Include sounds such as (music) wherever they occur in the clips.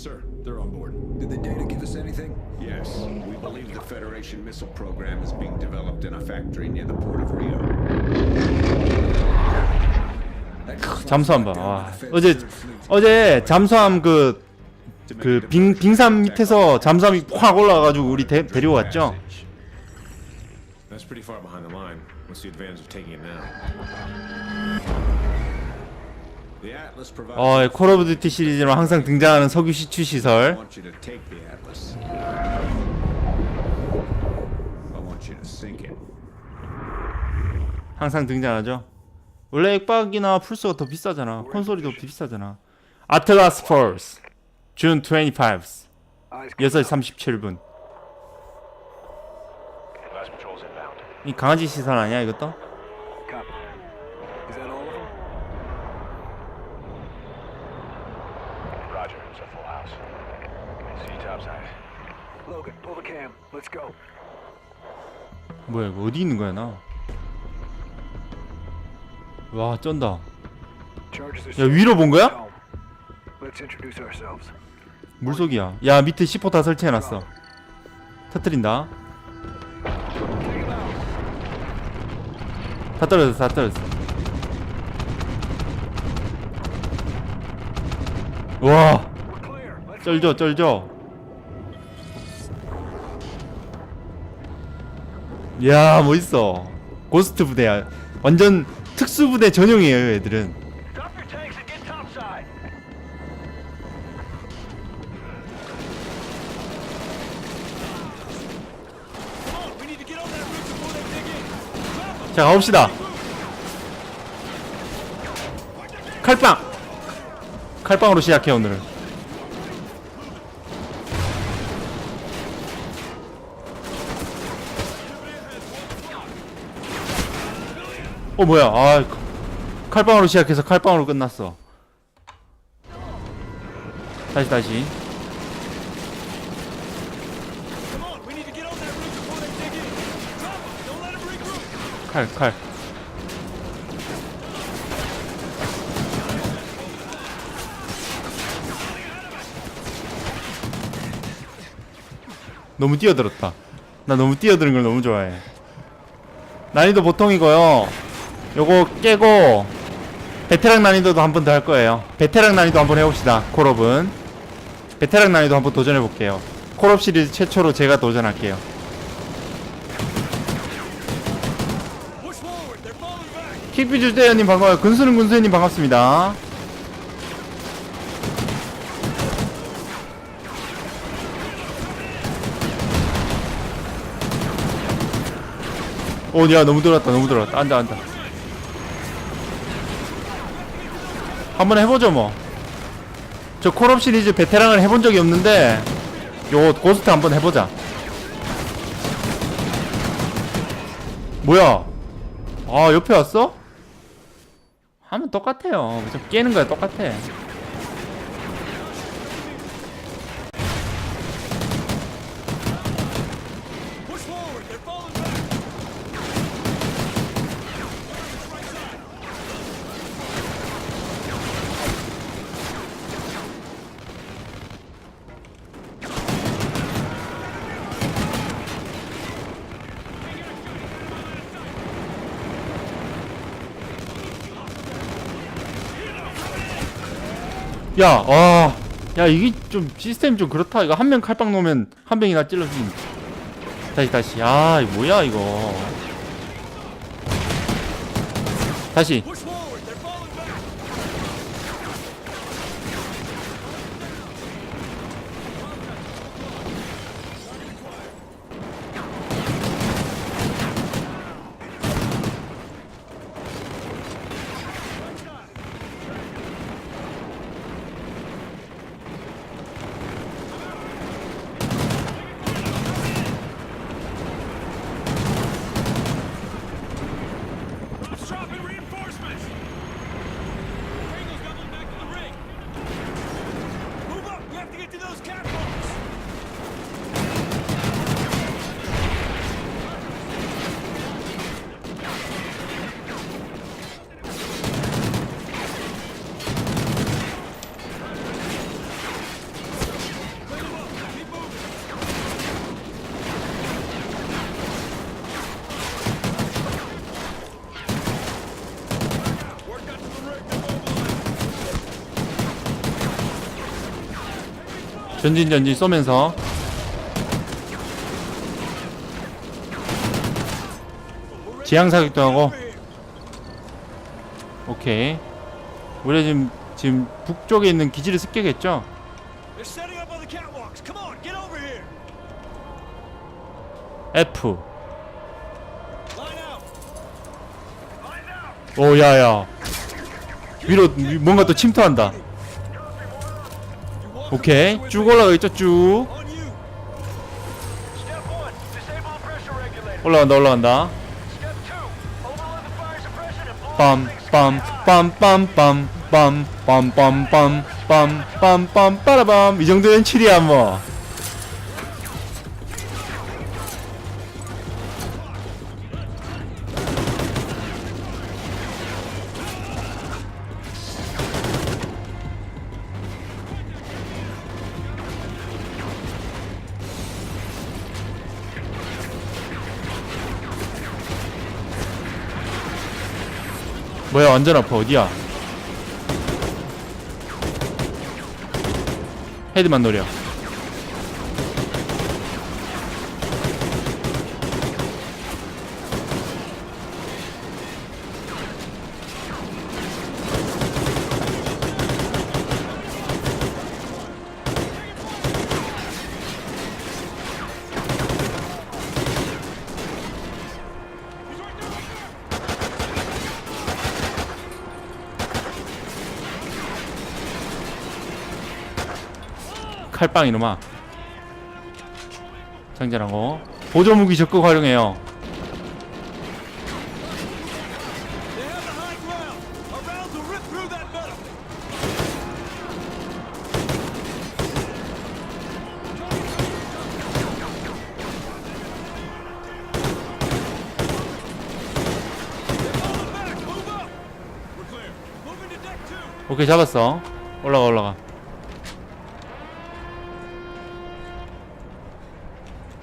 Sir, they're on board. Did the data give us anything? Yes, we believe the Federation missile program is being developed in a factory near the port of Rio. 잠수함 봐. 와. 어제 어제 잠수함 그 그 빙, 빙산 밑에서 잠수함이 확 올라가가지고 우리 데, 데려왔죠. That's pretty far behind the line. What's the advantage of taking it now? 어, 콜 오브 듀티 시리즈로 항상 등장하는 석유 시추 시설. 항상 등장하죠. 원래 액박이나 플스가 더 비싸잖아. 콘솔이 더 비싸잖아. 아틀라스 포스 준 25. 6시 37분. Last patrol's inbound. 이 강아지 시설 아니야 이것도? Copy. Is that all of them? Roger, it's a full house. See you topside. Logan, pull the cam. Let's go. 뭐야 이거 어디 있는 거야 나? 와 쩐다. 야 위로 본 거야? home. Let's introduce ourselves. 물속이야. 야 밑에 C4 다 설치해놨어. 터뜨린다. 다 떨어졌어, 다 떨어졌어. 와, 쩔죠, 쩔죠. 야, 멋있어. 고스트 부대야. 완전 특수 부대 전용이에요, 애들은. 자 가봅시다 칼빵 칼빵으로 시작해 오늘은 어 뭐야 아 칼빵으로 시작해서 칼빵으로 끝났어 다시 다시 칼, 칼. 너무 뛰어들었다. 나 너무 뛰어드는 걸 너무 좋아해. 난이도 보통이고요. 요거 깨고 베테랑 난이도도 한 번 더 할 거예요. 베테랑 난이도 한번 해봅시다. 콜업은 베테랑 난이도 한번 도전해 볼게요. 콜업 시리즈 최초로 제가 도전할게요. 킥비주 대현님 반가워요. 근수는 군수님 반갑습니다. 오, 야, 너무 들어왔다, 너무 들어왔다. 안다, 안다. 한번 해보죠, 뭐. 저 콜업 시리즈 베테랑을 해본 적이 없는데, 요 고스트 한번 해보자. 뭐야? 아, 옆에 왔어? 하면 똑같아요. 좀 깨는 거야, 똑같아. 야, 아, 야, 이게 좀 시스템 좀 그렇다. 이거 한 명 칼빵 놓으면 한 명이나 찔러주면. 다시, 다시. 아, 이거 뭐야, 이거. 다시. 전진 전진 쏘면서 지향 사격도 하고 오케이 우리 지금 지금 북쪽에 있는 기지를 습격했죠. F. 오 야야 위로 위- 뭔가 또 침투한다 오케이 쭉 올라가 있죠 쭉. 올라간다 올라간다 Step two, overload the fire suppression and blow 빰빰빰빰빰빰빰빰빰빰빰 빠라밤 이 정도면 7이야 뭐 뭐야 완전 아파. 어디야? 헤드만 노려 칼빵 이놈아. 장전하고 보조무기 적극 활용해요. 오케이 잡았어. 올라가 올라가.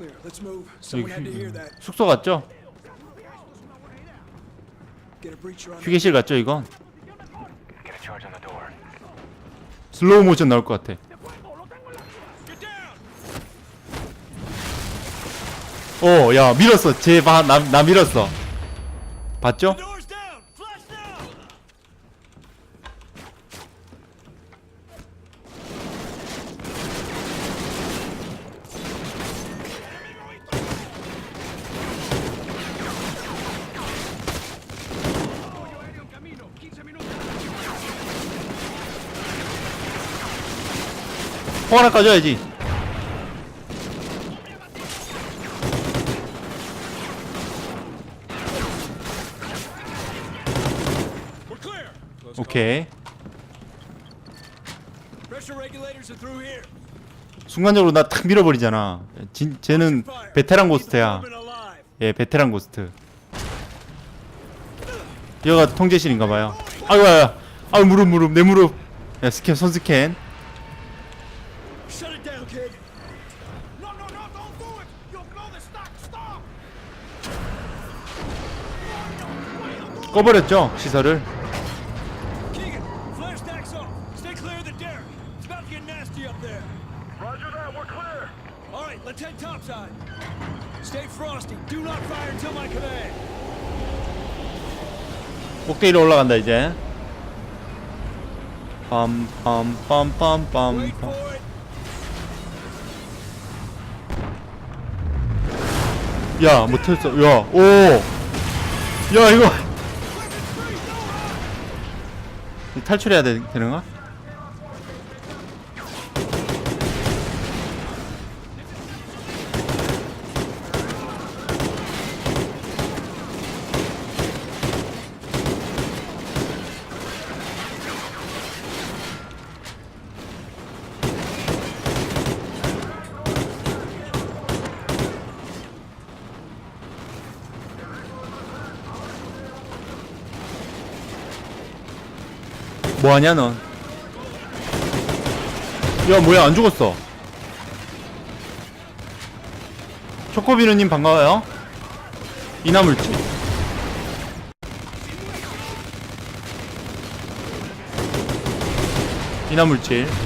음, 숙소 갔죠? 휴게실 갔죠 이건? 슬로우 모션 나올 것 같아. 어야 밀었어. 쟤봐나 나 밀었어. 봤죠? 호 하나 clear! 오케이. 순간적으로 나 탁 밀어버리잖아. 진, 쟤는 베테랑 고스트야. 예 베테랑 고스트. 여기가 통제실인가봐요. 아이고 아이고 아유 무릎 무릎 내 무릎. 야 스캔 손 스캔 my command. 꼭대기로 올라간다 이제 빰빰빰빰빰빰 Wait for it. 야 못했어 야오야 이거 탈출해야 되, 되는가? 뭐하냐 넌? 야 뭐야 안 죽었어? 초코비누님 반가워요. 이나물질. 이나물질.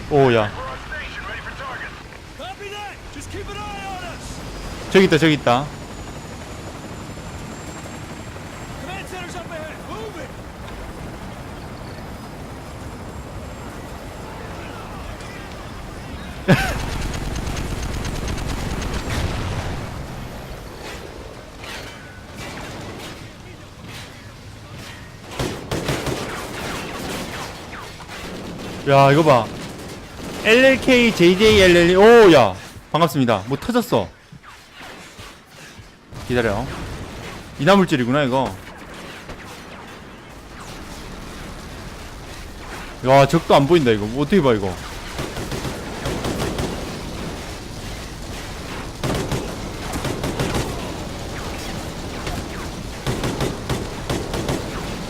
us. 저기 있다 저기 있다. 야 이거 봐 LLK JJLL 오야 반갑습니다. 뭐 터졌어. 기다려. 이나물질이구나 이거. 야 적도 안 보인다 이거. 뭐 어떻게 봐 이거.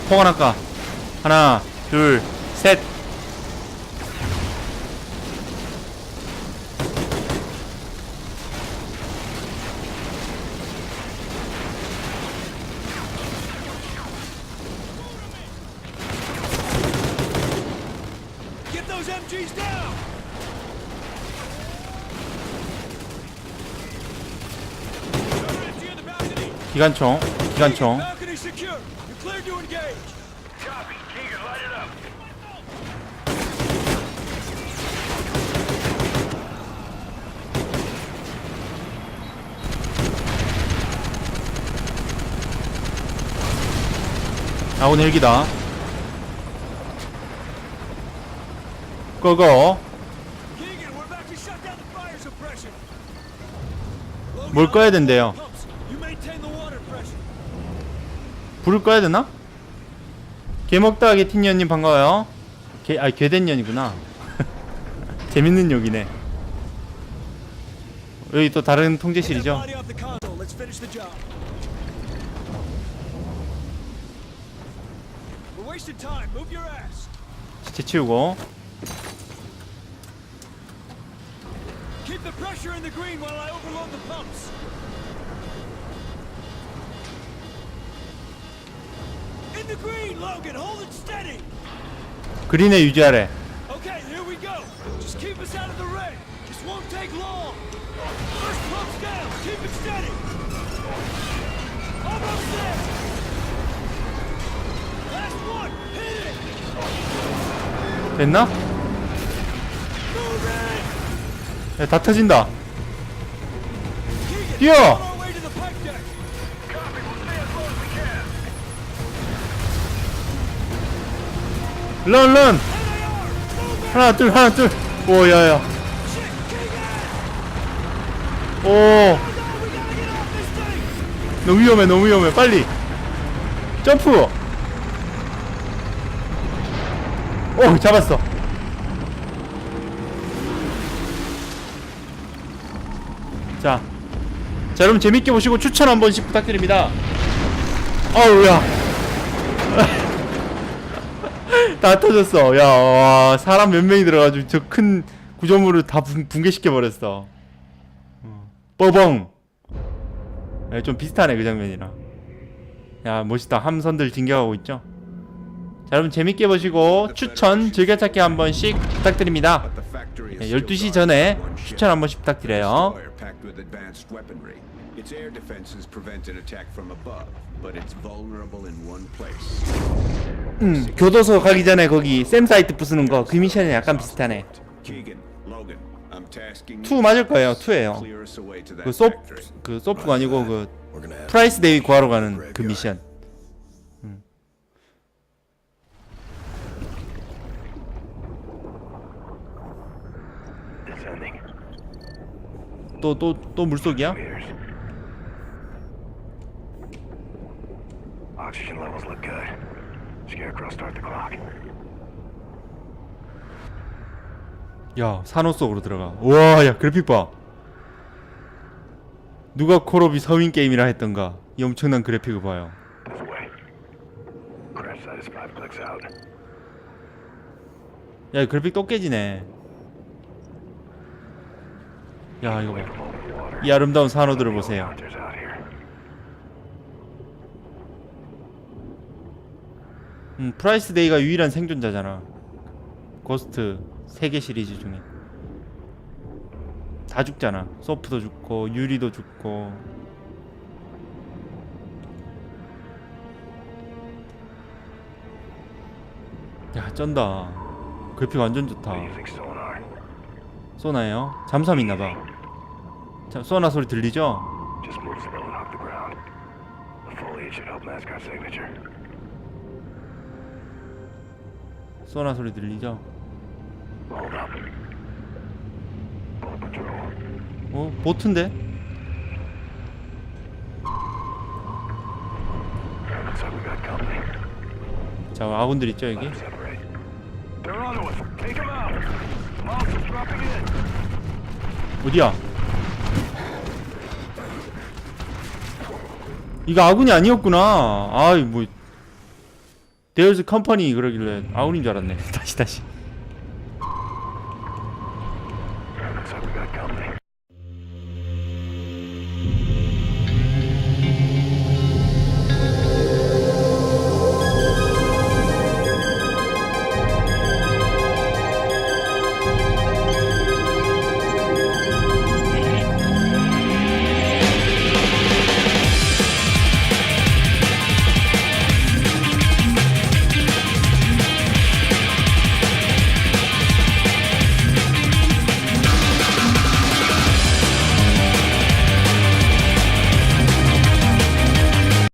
포가 할까. 하나 둘셋 기관총 기관총 fire suppression. Logan, 뭘 꺼야 된대요 pumps. You maintain the water pressure. 불을 꺼야 되나? 개먹다 게틴년님 반가워요 개, 아 괴된년이구나 재밌는 욕이네 여기 또 다른 통제실이죠. 시체 치우고 Keep the pressure in the green while I overload the pumps. 그린에 유지하래 Okay, here we go. Just keep us out of the red. This won't take long. First pump's down. Keep it steady. Almost there. Last one. Hit it. 됐나? 야, 다 터진다 뛰어! 런 런! 하나 둘 하나 둘. 오 off this thing. 너무 위험해 너무 위험해. 빨리. 점프! 오 잡았어. 자, 자 여러분 재밌게 보시고 추천 한 번씩 부탁드립니다. 어우야 다 터졌어 야 와, 사람 몇 명이 들어가지고 저 큰 구조물을 다 붕, 붕괴시켜 버렸어 어. 뻐벙 네, 좀 비슷하네 그 장면이랑 야 멋있다 함선들 진격하고 있죠 자 여러분 재밌게 보시고 추천 즐겨찾기 한 번씩 부탁드립니다 But the factory is 네, still 12시 guarded 전에. 추천 한 번씩 부탁드려요. Its air defenses prevent an attack from above, but it's vulnerable in one place. 음, 교도소 가기 전에 거기 샘 사이트 부수는 거 그 미션이 약간 비슷하네 Keegan, Logan, I'm tasking 투 맞을 거예요 투예요 clear us away to that 그 소, factory. 그 소프가 아니고 그 We're gonna have 프라이스 데이 구하러 가는 그 미션 Descending. 또 또 또 물속이야? Oxygen levels look good. Scarecrow, start the clock. 야 산호 속으로 들어가 우와 야 그래픽 봐 누가 콜오비 서민 게임이라 했던가 이 엄청난 그래픽을 봐요 This way. Crash site is five clicks out. 야 그래픽 또 깨지네 야 이거 water. 봐이 아름다운 산호들을 보세요 Hunters out here. 음 프라이스 데이가 유일한 생존자잖아. 고스트 세계 시리즈 중에. 다 죽잖아. 소프도 죽고 유리도 죽고. 야 쩐다. 그래픽 완전 좋다. 소나예요? 잠수함 있나봐. 자, 소나 소리 들리죠? 소나 소리 들리죠? 어? 보트인데? 자 아군들 있죠 여기? 어디야? 이거 아군이 아니었구나. 아이 뭐 데일즈 컴퍼니 그러길래 아군인 줄 알았네. (laughs) 다시 다시.